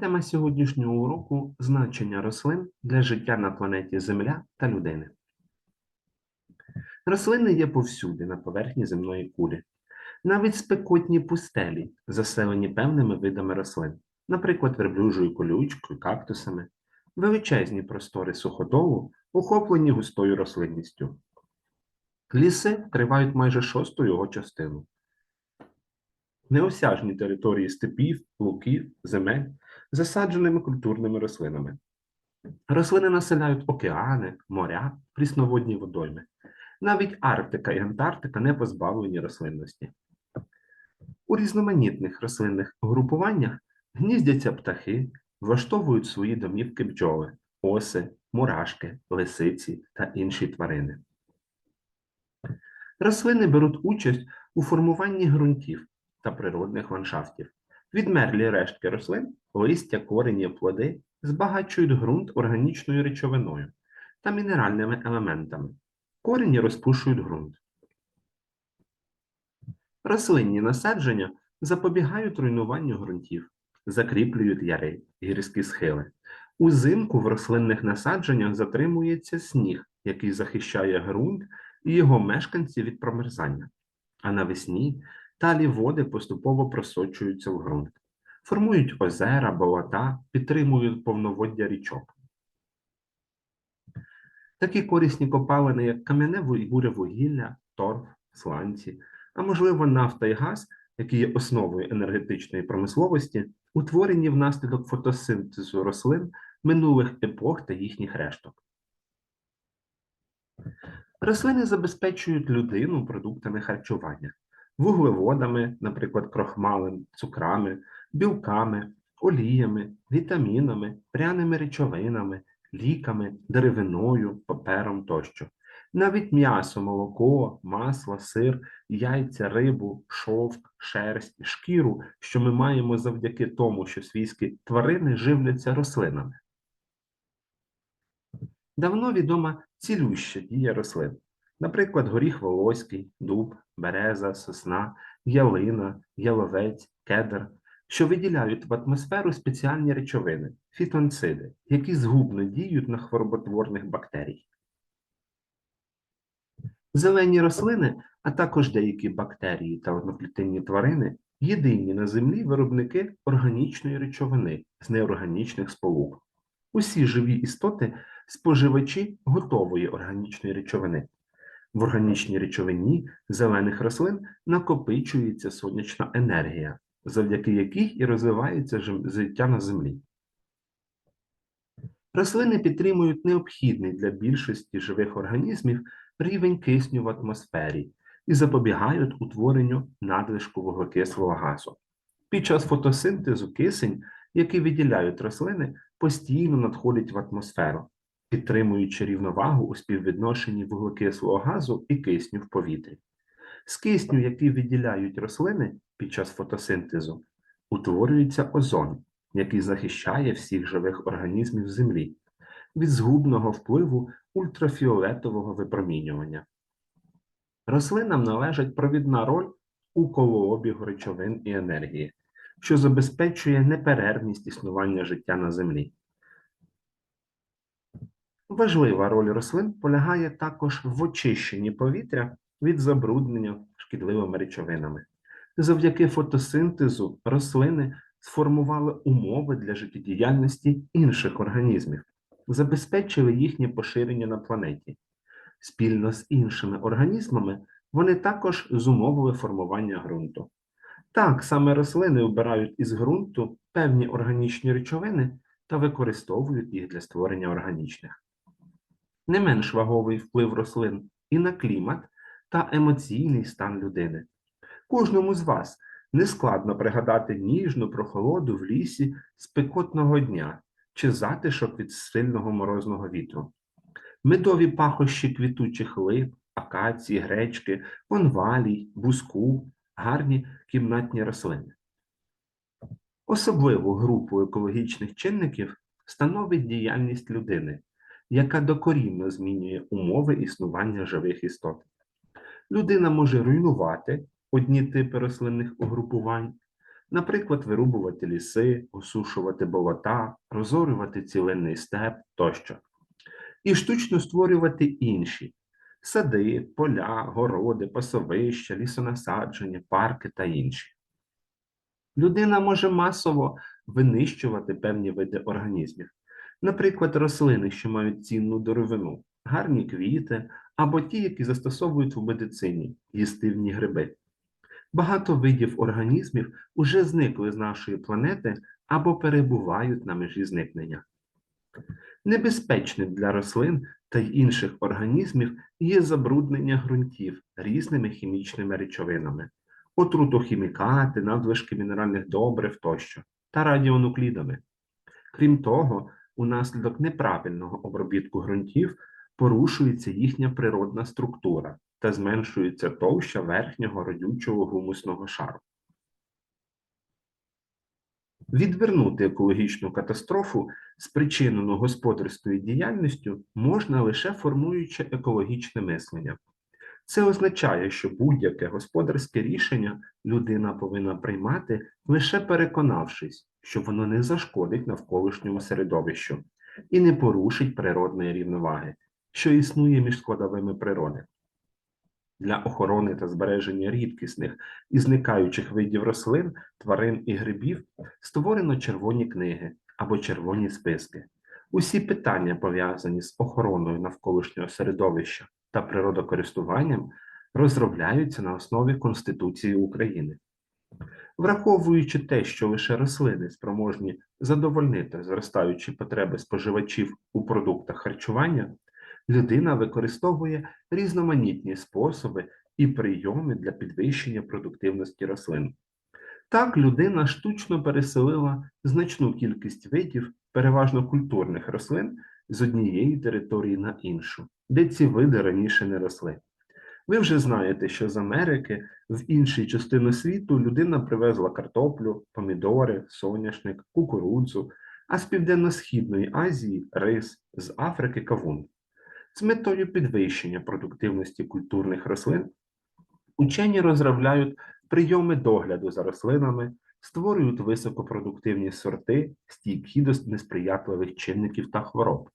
Тема сьогоднішнього уроку значення рослин для життя на планеті Земля та людини. Рослини є повсюди на поверхні земної кулі. Навіть спекотні пустелі заселені певними видами рослин, наприклад, верблюжою колючкою, кактусами, величезні простори суходолу, охоплені густою рослинністю. Ліси тривають майже шосту його частину. Неосяжні території степів, луків, земель засадженими культурними рослинами. Рослини населяють океани, моря, прісноводні водойми. Навіть Арктика і Антарктика не позбавлені рослинності. У різноманітних рослинних групуваннях гніздяться птахи, влаштовують свої домівки бджоли, оси, мурашки, лисиці та інші тварини. Рослини беруть участь у формуванні ґрунтів та природних ландшафтів. Відмерлі рештки рослин, листя, корені, плоди збагачують ґрунт органічною речовиною та мінеральними елементами. Корені розпушують ґрунт. Рослинні насадження запобігають руйнуванню ґрунтів, закріплюють яри, гірські схили. Узимку в рослинних насадженнях затримується сніг, який захищає ґрунт і його мешканці від промерзання. А навесні талі води поступово просочуються в ґрунт, формують озера, болота, підтримують повноводдя річок. Такі корисні копалини, як кам'яне і буре вугілля, торф, сланці, а можливо нафта і газ, які є основою енергетичної промисловості, утворені внаслідок фотосинтезу рослин минулих епох та їхніх решток. Рослини забезпечують людину продуктами харчування, вуглеводами, наприклад, крохмалем, цукрами, білками, оліями, вітамінами, пряними речовинами, ліками, деревиною, папером тощо. Навіть м'ясо, молоко, масло, сир, яйця, рибу, шовк, шерсть, шкіру, що ми маємо завдяки тому, що свійські тварини живляться рослинами. Давно відома цілюща дія рослин. Наприклад, горіх волоський, дуб, береза, сосна, ялина, яловець, кедр, що виділяють в атмосферу спеціальні речовини фітонциди, які згубно діють на хвороботворних бактерій. Зелені рослини, а також деякі бактерії та одноклітинні тварини єдині на землі виробники органічної речовини з неорганічних сполук. Усі живі істоти споживачі готової органічної речовини. В органічній речовині зелених рослин накопичується сонячна енергія, завдяки якій і розвивається життя на землі. Рослини підтримують необхідний для більшості живих організмів рівень кисню в атмосфері і запобігають утворенню надлишку вуглекислого газу. Під час фотосинтезу кисень, який виділяють рослини, постійно надходить в атмосферу, підтримуючи рівновагу у співвідношенні вуглекислого газу і кисню в повітрі. З кисню, який виділяють рослини під час фотосинтезу, утворюється озон, який захищає всіх живих організмів Землі від згубного впливу ультрафіолетового випромінювання. Рослинам належить провідна роль у колообігу речовин і енергії, що забезпечує неперервність існування життя на Землі. Важлива роль рослин полягає також в очищенні повітря від забруднення шкідливими речовинами. Завдяки фотосинтезу рослини сформували умови для життєдіяльності інших організмів, забезпечили їхнє поширення на планеті. Спільно з іншими організмами вони також зумовили формування ґрунту. Так, саме рослини вбирають із ґрунту певні органічні речовини та використовують їх для створення органічних. Не менш ваговий вплив рослин і на клімат та емоційний стан людини. Кожному з вас нескладно пригадати ніжну прохолоду в лісі спекотного дня чи затишок від сильного морозного вітру. Медові пахощі квітучих лип, акації, гречки, конвалій, буску, гарні кімнатні рослини. Особливу групу екологічних чинників становить діяльність людини, яка докорінно змінює умови існування живих істот. Людина може руйнувати одні типи рослинних угрупувань, наприклад, вирубувати ліси, осушувати болота, розорювати цілинний степ тощо, і штучно створювати інші сади, поля, городи, пасовища, лісонасадження, парки та інші. Людина може масово винищувати певні види організмів, наприклад, рослини, що мають цінну деревину, гарні квіти або ті, які застосовують в медицині, їстивні гриби. Багато видів організмів уже зникли з нашої планети або перебувають на межі зникнення. Небезпечним для рослин та інших організмів є забруднення ґрунтів різними хімічними речовинами, отрутохімікати, надлишки мінеральних добрив тощо та радіонуклідами. Крім того, унаслідок неправильного обробітку ґрунтів порушується їхня природна структура та зменшується товща верхнього родючого гумусного шару. Відвернути екологічну катастрофу, спричинену господарською діяльністю, можна лише формуючи екологічне мислення. Це означає, що будь-яке господарське рішення людина повинна приймати, лише переконавшись, що воно не зашкодить навколишньому середовищу і не порушить природної рівноваги, що існує між складовими природи. Для охорони та збереження рідкісних і зникаючих видів рослин, тварин і грибів створено червоні книги або червоні списки. Усі питання, пов'язані з охороною навколишнього середовища та природокористуванням, розробляються на основі Конституції України. Враховуючи те, що лише рослини спроможні задовольнити зростаючі потреби споживачів у продуктах харчування, людина використовує різноманітні способи і прийоми для підвищення продуктивності рослин. Так, людина штучно переселила значну кількість видів, переважно культурних рослин, з однієї території на іншу, де ці види раніше не росли. Ви вже знаєте, що з Америки в інші частини світу людина привезла картоплю, помідори, соняшник, кукурудзу, а з Південно-Східної Азії рис, з Африки кавун. З метою підвищення продуктивності культурних рослин учені розробляють прийоми догляду за рослинами, створюють високопродуктивні сорти, стійкі до несприятливих чинників та хвороб.